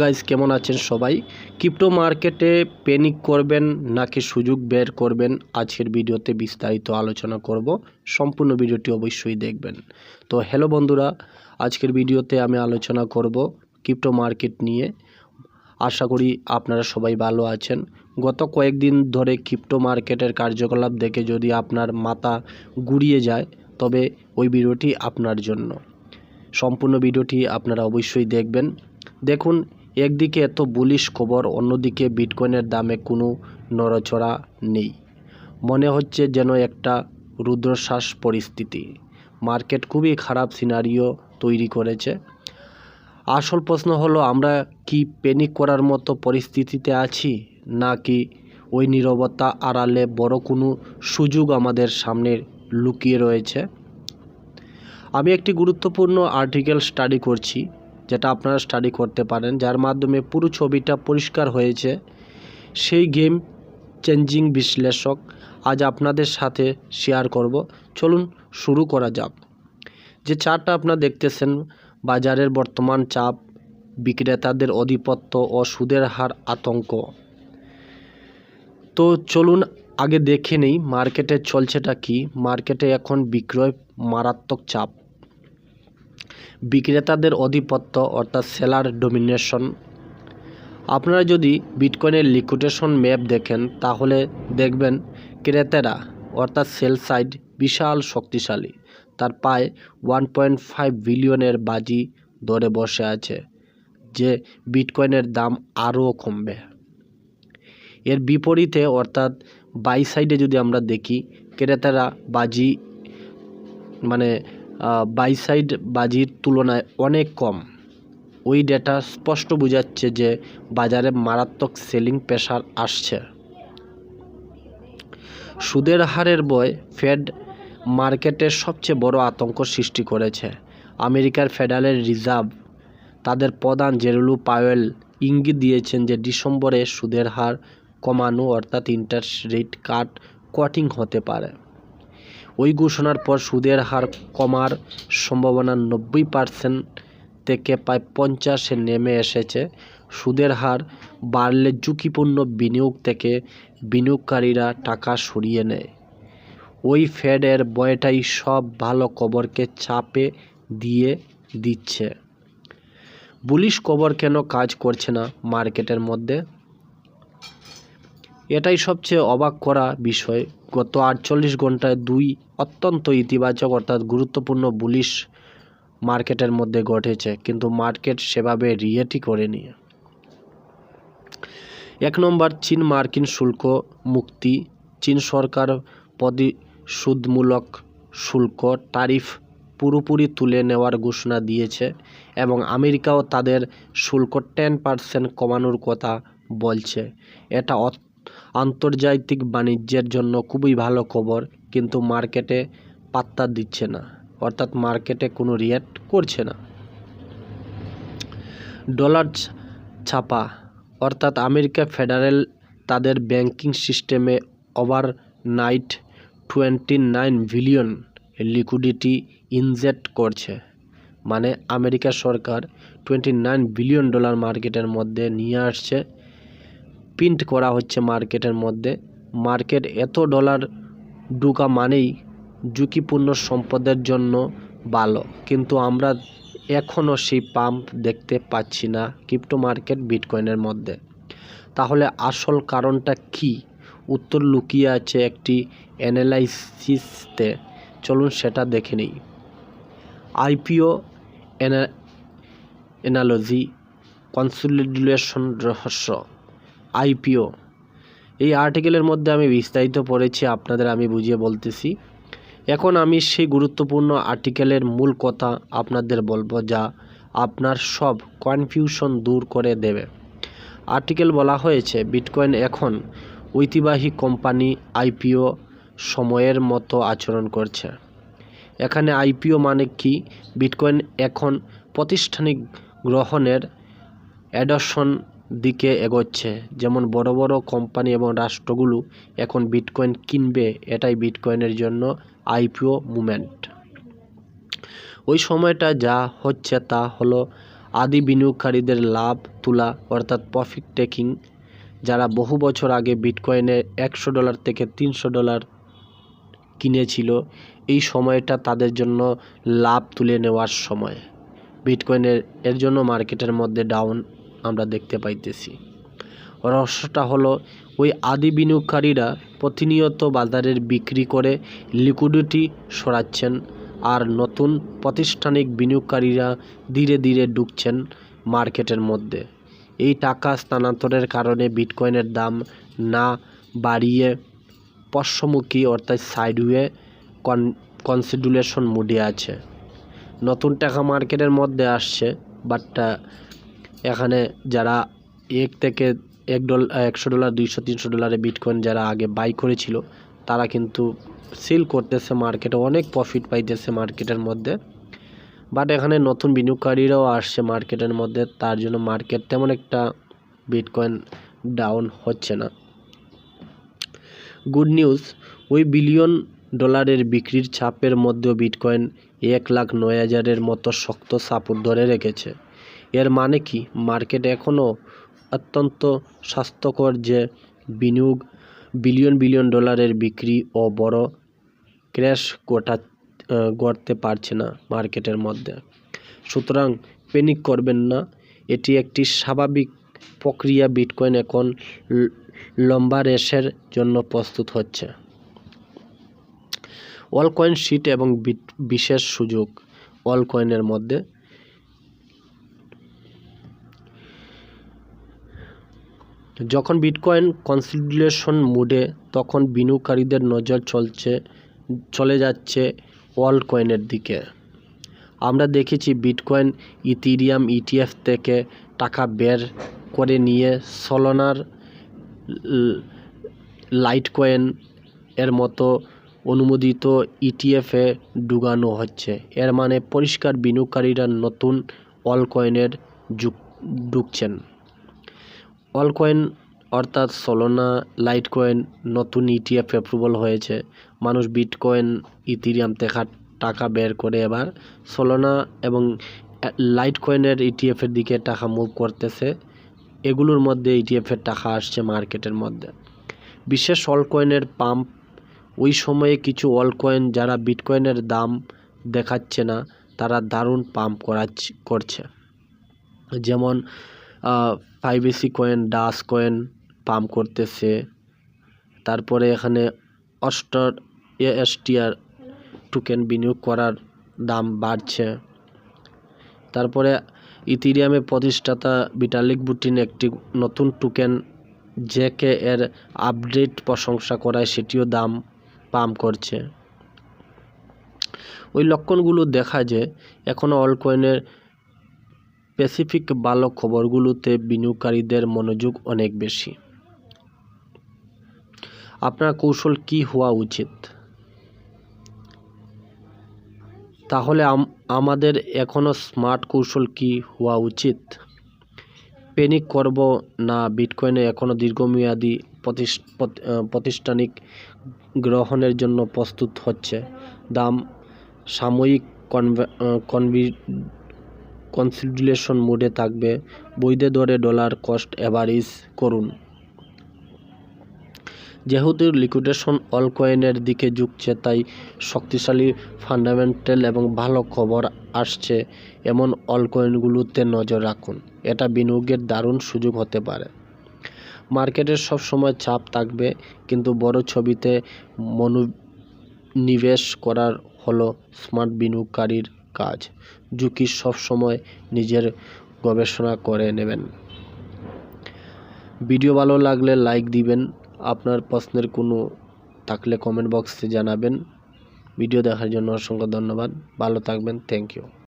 Guys কেমন আছেন সবাই? ক্রিপ্টো মার্কেটে প্যানিক করবেন নাকি সুযোগ বের করবেন? আজকের ভিডিওতে বিস্তারিত আলোচনা করব। সম্পূর্ণ ভিডিওটি অবশ্যই দেখবেন। তো হ্যালো বন্ধুরা, আজকের ভিডিওতে আমি আলোচনা করব ক্রিপ্টো মার্কেট নিয়ে। আশা করি আপনারা সবাই ভালো আছেন। গত কয়েকদিন ধরে ক্রিপ্টো মার্কেটের কার্যকলাপ দেখে যদি আপনার মাথা গুড়িয়ে যায়, তবে ওই ভিডিওটি আপনার জন্য। সম্পূর্ণ ভিডিওটি আপনারা অবশ্যই দেখবেন। দেখুন একদিকে এত বুলিশ খবর, অন্যদিকে বিটকয়েনের দামে কোনো নড়াচড়া নেই। মনে হচ্ছে যেন একটা রুদ্রশ্বাস পরিস্থিতি। মার্কেট খুবই খারাপ সিনারিও তৈরি করেছে। আসল প্রশ্ন হলো, আমরা কি প্যানিক করার মতো পরিস্থিতিতে আছি, নাকি ওই নীরবতা আড়ালে বড় কোনো সুযোগ আমাদের সামনে লুকিয়ে রয়েছে? আমি একটি গুরুত্বপূর্ণ আর্টিকেল স্টাডি করছি। যেটা আপনারা স্টাডি করতে পারেন, যার মাধ্যমে পুরো ছবিটা পরিষ্কার হয়েছে। সেই গেম চেঞ্জিং বিশ্লেষক আজ আপনাদের সাথে শেয়ার করব। চলুন শুরু করা যাক। যে চার্টটা আপনারা দেখতেছেন, বাজারের বর্তমান চাপ, বিক্রেতাদের অধিপত্য ও সুদের হার আতঙ্ক। তো চলুন আগে দেখে নেই মার্কেটে চলছেটা কি? মার্কেটে এখন বিক্রয় মারাত্মক চাপ। বিক্রেতাদের আধিপত্য অর্থাৎ সেলার ডোমিনেশন আপনারা যদি বিটকয়েনের লিকুইডেশন ম্যাপ দেখেন, তাহলে দেখবেন ক্রেতারা অর্থাৎ সেল সাইড বিশাল শক্তিশালী। তার পায়ে ওয়ান পয়েন্ট ফাইভ বিলিয়নের বাজি ধরে বসে আছে, যে বিটকয়েনের দাম আরও কমবে। এর বিপরীতে অর্থাৎ বাই সাইডে যদি আমরা দেখি, ক্রেতারা বাজি মানে বাই সাইড বাজির তুলনায় অনেক কম। ওই ডেটা স্পষ্ট বোঝাচ্ছে যে বাজারে মারাত্মক সেলিং প্রেশার আসছে। সুদের হারের বয় ফেড মার্কেটের সবচেয়ে বড় আতঙ্ক সৃষ্টি করেছে। আমেরিকার ফেডারেল রিজার্ভ তাদের প্রধান জেরুলু পাওয়েল ইঙ্গিত দিয়েছেন যে ডিসেম্বরে সুদের হার কমানো অর্থাৎ ইন্টারেস্ট রেট কাট কটিং হতে পারে। ওই ঘোষণার পর সুদের হার কমার সম্ভাবনা নব্বই পার্সেন্ট থেকে প্রায় পঞ্চাশে নেমে এসেছে। সুদের হার বাড়লে ঝুঁকিপূর্ণ বিনিয়োগ থেকে বিনিয়োগকারীরা টাকা সরিয়ে নেয়। ওই ফেডের বয়টাই সব ভালো খবরকে চাপে দিয়ে দিচ্ছে। বুলিশ খবর কেন কাজ করছে না মার্কেটের মধ্যে? এটাই সবচেয়ে অবাক করা বিষয়। গত আটচল্লিশ ঘন্টায় দুই অত্যন্ত ইতিবাচক অর্থাৎ গুরুত্বপূর্ণ বুলিশ মার্কেটের মধ্যে ঘটেছে, কিন্তু মার্কেট সেভাবে রিয়েটই করেনি। এক নম্বর, চীন মার্কিন শুল্ক মুক্তি। চীন সরকার প্রতিশোধমূলক শুল্ক তারিফ পুরোপুরি তুলে নেওয়ার ঘোষণা দিয়েছে এবং আমেরিকাও তাদের শুল্ক টেন পার্সেন্ট কমানোর কথা বলছে। এটা আন্তর্জাতিক বাণিজ্যের জন্য খুবই ভালো খবর, কিন্তু মার্কেটে পাত্তা দিচ্ছে না। অর্থাৎ মার্কেটে কোনো রিয়েক্ট করছে না। ডলার ছাপা, অর্থাৎ আমেরিকা ফেডারেল তাদের ব্যাংকিং সিস্টেমে overnight twenty nine billion liquidity inject করছে। মানে আমেরিকা সরকার টোয়েন্টি নাইন বিলিয়ন ডলার মার্কেটের মধ্যে নিয়ে আসছে প্রিন্ট করা হচ্ছে মার্কেটের মধ্যে। মার্কেট এত ডলার ঢুকা মানেই ঝুঁকিপূর্ণ সম্পদের জন্য ভালো। কিন্তু আমরা এখনও সেই পাম্প দেখতে পাচ্ছি না ক্রিপ্টো মার্কেট বিটকয়েনের মধ্যে। তাহলে আসল কারণটা কি? উত্তর লুকিয়ে আছে একটি অ্যানালাইসিসতে। চলুন সেটা দেখে নিই। আইপিও অ্যানালজি, কনসলিডেশন রহস্য। আইপিও। এই আর্টিকেলের মধ্যে আমি বিস্তারিত পড়েছি, আপনাদের আমি বুঝিয়ে বলতেছি। এখন আমি সেই গুরুত্বপূর্ণ আর্টিকেলের মূল কথা আপনাদের বলব যা আপনার সব কনফিউশন দূর করে দেবে। আর্টিকেল বলা হয়েছে, বিটকয়েন এখন ঐতিবাহী কোম্পানি আইপিও সময়ের মতো আচরণ করছে। এখানে আইপিও মানে কি? বিটকয়েন এখন প্রাতিষ্ঠানিক গ্রহণের অ্যাডপশন দিকে এগোচ্ছে। যেমন বড় বড় কোম্পানি এবং রাষ্ট্রগুলো এখন বিটকয়েন কিনবে, এটাই বিটকয়েনের জন্য আইপিও মুভমেন্ট। ওই সময়টা যা হচ্ছে তা হলো আদি বিনিয়োগকারীদের লাভ তোলা, অর্থাৎ প্রফিট টেকিং যারা বহু বছর আগে বিটকয়েনে একশো ডলার থেকে তিনশো ডলার কিনেছিল। এই সময়টা তাদের জন্য লাভ তুলে নেওয়ার সময়। বিটকয়েনের, এর জন্য মার্কেটের মধ্যে ডাউন আমরা দেখতে পাইতেছি। রহস্যটা হলো, ওই আদি বিনিয়োগকারীরা প্রতিনিয়ত বাজারের বিক্রি করে লিকুইডিটি সরাচ্ছেন আর নতুন প্রাতিষ্ঠানিক বিনিয়োগকারীরা ধীরে ধীরে ঢুকছেন মার্কেটের মধ্যে। এই টাকা স্থানান্তরের কারণে বিটকয়েনের দাম না বাড়িয়ে পশ্চমুখী অর্থাৎ সাইডওয়ে কন কনসিডুলেশন মুডে আছে। নতুন টাকা মার্কেটের মধ্যে আসছে বাট এখানে যারা এক থেকে এক ডলার একশো ডলার, দুইশো, তিনশো ডলারে বিটকয়েন যারা আগে বাই করেছিল, তারা কিন্তু সেল করতেছে মার্কেটে অনেক প্রফিট পাইতেছে মার্কেটের মধ্যে। বাট এখানে নতুন বিনিয়োগকারীরাও আসছে মার্কেটের মধ্যে, তার জন্য মার্কেট তেমন একটা বিটকয়েন ডাউন হচ্ছে না। গুড নিউজ ওই বিলিয়ন ডলারের বিক্রির ছাপের মধ্যেও বিটকয়েন এক লাখ নয় হাজারের মতো শক্ত সাপোর্ট ধরে রেখেছে। এর মানে কি? মার্কেট এখনও অত্যন্ত স্বাস্থ্যকর যে বিনিয়োগ বিলিয়ন বিলিয়ন ডলারের বিক্রি ও বড় ক্র্যাশ গোটা গড়তে পারছে না মার্কেটের মধ্যে। সুতরাং প্যানিক করবেন না। এটি একটি স্বাভাবিক প্রক্রিয়া। বিটকয়েন এখন লম্বা রেসের জন্য প্রস্তুত হচ্ছে। অল কয়েন শিট এবং বিশেষ সুযোগ অল কয়েনের মধ্যে। যখন বিটকয়েন কনসিডারেশন মুডে, তখন বিনিয়োগকারীদের নজর চলছে, চলে যাচ্ছে অল কয়েনের দিকে। আমরা দেখেছি বিটকয়েন ইথিরিয়াম ইটিএফ থেকে টাকা বের করে নিয়ে সলোনার লাইট কয়েন এর মতো অনুমোদিত ইটিএফে ডুবানো হচ্ছে। এর মানে পরিষ্কার বিনিয়োগকারীরা নতুন অল কয়েনের যুগ ঢুকছেন। অল কয়েন অর্থাৎ সলোনা লাইট কয়েন নতুন ইটিএফ অ্যাপ্রুভাল হয়েছে। মানুষ বিটকয়েন, ইথিরিয়াম থেকে টাকা বের করে এবার সলোনা এবং লাইট কয়েনের ইটিএফের দিকে টাকা মুভ করতেছে। এগুলোর মধ্যে ইটিএফের টাকা আসছে মার্কেটের মধ্যে। বিশেষ অল কয়েনের পাম্প ওই সময়ে কিছু অল কয়েন যারা বিটকয়েনের দাম দেখাচ্ছে না, তারা দারুণ পাম্প করাচ্ছে করছে। যেমন ফাইভ কয়েন ডাস কয়েন পাম্প করতেছে। তারপরে এখানে অস্টার এএসটিআর টোকেন বিনিয়োগ করার দাম বাড়ছে। তারপরে ইথিরিয়ামে প্রতিষ্ঠাতা বিটালিক বুটিন একটি নতুন টোকেন জেকে এর আপডেট প্রশংসা করায়, সেটিও দাম পাম্প করছে। ওই লক্ষণগুলো দেখা যায় এখনও অল কয়েনের স্পেসিফিক ভালো খবরগুলোতে বিনিয়োগকারীদের মনোযোগ অনেক বেশি। আপনার কৌশল কি হওয়া উচিত? তাহলে আমাদের এখনও স্মার্ট কৌশল কি হওয়া উচিত? প্যানিক করব না, বিটকয়েনে এখনও দীর্ঘমেয়াদী প্রাতিষ্ঠানিক গ্রহণের জন্য প্রস্তুত হচ্ছে। দাম সাময়িক কনভে কনসিডারেশন মোডে থাকবে। বৈধে দরে ডলার কস্ট অ্যাভারেজ করুন। যেহেতু লিকুইডেশন অল কয়েনের দিকে ঝুঁকছে, তাই শক্তিশালী ফান্ডামেন্টাল এবং ভালো খবর আসছে এমন অল কয়েনগুলোতে নজর রাখুন। এটা বিনিয়োগের দারুণ সুযোগ হতে পারে। মার্কেটের সব সময় চাপ থাকবে, কিন্তু বড় ছবিতে মনোনিবেশ করার হলো স্মার্ট বিনিয়োগকারীর কাজ। ঝুঁকি সব সময় নিজের গবেষণা করে নেবেন। ভিডিও ভালো লাগলে লাইক দিবেন। আপনার প্রশ্নের কোনো থাকলে কমেন্ট বক্সে জানাবেন। ভিডিও দেখার জন্য অসংখ্য ধন্যবাদ। ভালো থাকবেন। Thank you.